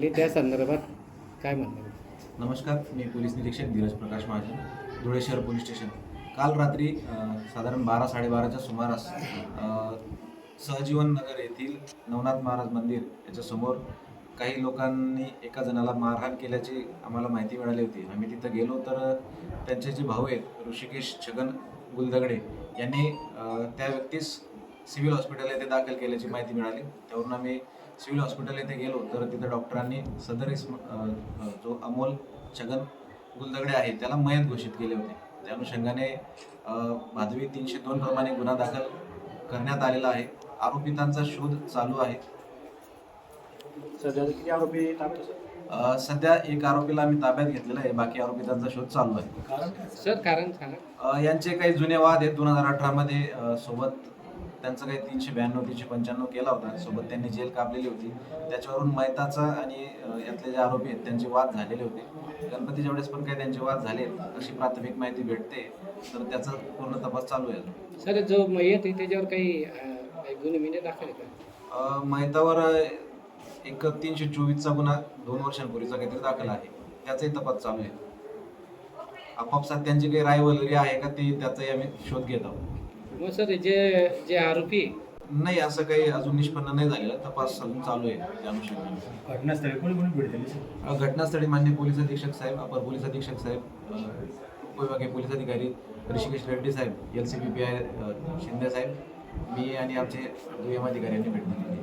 त्या संदर्भात काय म्हणणं नमस्कार मी पोलीस निरीक्षक धीरज प्रकाश महाजन धुळे शहर पोलीस स्टेशन. काल रात्री साधारण बारा साडेबाराच्या सुमारास सहजीवन नगर येथील नवनाथ महाराज मंदिर याच्यासमोर काही लोकांनी एका जणाला मारहाण केल्याची आम्हाला माहिती मिळाली होती. आम्ही तिथं गेलो तर त्यांचे जे भाऊ आहेत ऋषिकेश छगन गुलदगडे यांनी त्या व्यक्तीस सिव्हिल हॉस्पिटल येथे दाखल केल्याची माहिती मिळाली. त्यावरून आम्ही सिव्हिल हॉस्पिटल येथे गेलो. तर तिथे डॉक्टरांनी सदर जो अमोल छगन गुलदगडे आहे त्याला मयत घोषित केले होते. त्या अनुषंगाने भादवी तीनशे दोन प्रमाणे गुन्हा दाखल करण्यात आलेला आहे. आरोपितांचा शोध चालू आहे. सध्या किती आरोपी सध्या एक आरोपीला आम्ही ताब्यात घेतलेला आहे. बाकी आरोपितांचा शोध चालू आहे. कारण? सर? कारण सांगा. यांचे काही जुने वाद आहेत. दोन हजार अठरामध्ये सोबत त्यांचं काही तीनशे ब्याण्णव तीनशे पंच्याण्णव केला होता. सोबत त्यांनी जेल कापलेली होती. त्याच्यावरून मैताचा आणि यातले जे आरोपी आहेत त्यांचे वाद झालेले होते. गणपतीच्या वेळेस पण काही त्यांचे वाद झाले अशी प्राथमिक माहिती भेटते. तर त्याचा पूर्ण तपास चालू आहे. सर जो मयत आहे त्याच्यावर काही गुन्हे मिने दाखल का? मैतावर एक तीनशे चोवीसचा गुन्हा दोन वर्षांपूर्वीचा काहीतरी दाखल आहे. त्याचाही तपास चालू आहे. आपापसात त्यांची काही रायवलरी आहे का ते त्याचाही आम्ही शोध घेत आहोत. मग सर जे जे आरोपी नाही असं काही अजून निष्पन्न नाही झालेलं. तपास अजून चालू आहे त्या अनुषंगाने घटनास्थळी कोणी कोणी भेट दिली सर? अ, घटनास्थळी मान्य पोलीस अधीक्षक साहेब अपर पोलीस अधीक्षक साहेब अ, उपविभागीय पोलीस अधिकारी ऋषिकेश रेड्डी साहेब L C P P I Shinde साहेब मी आणि आमचे दुय्यम अधिकारी यांनी भेट दिली.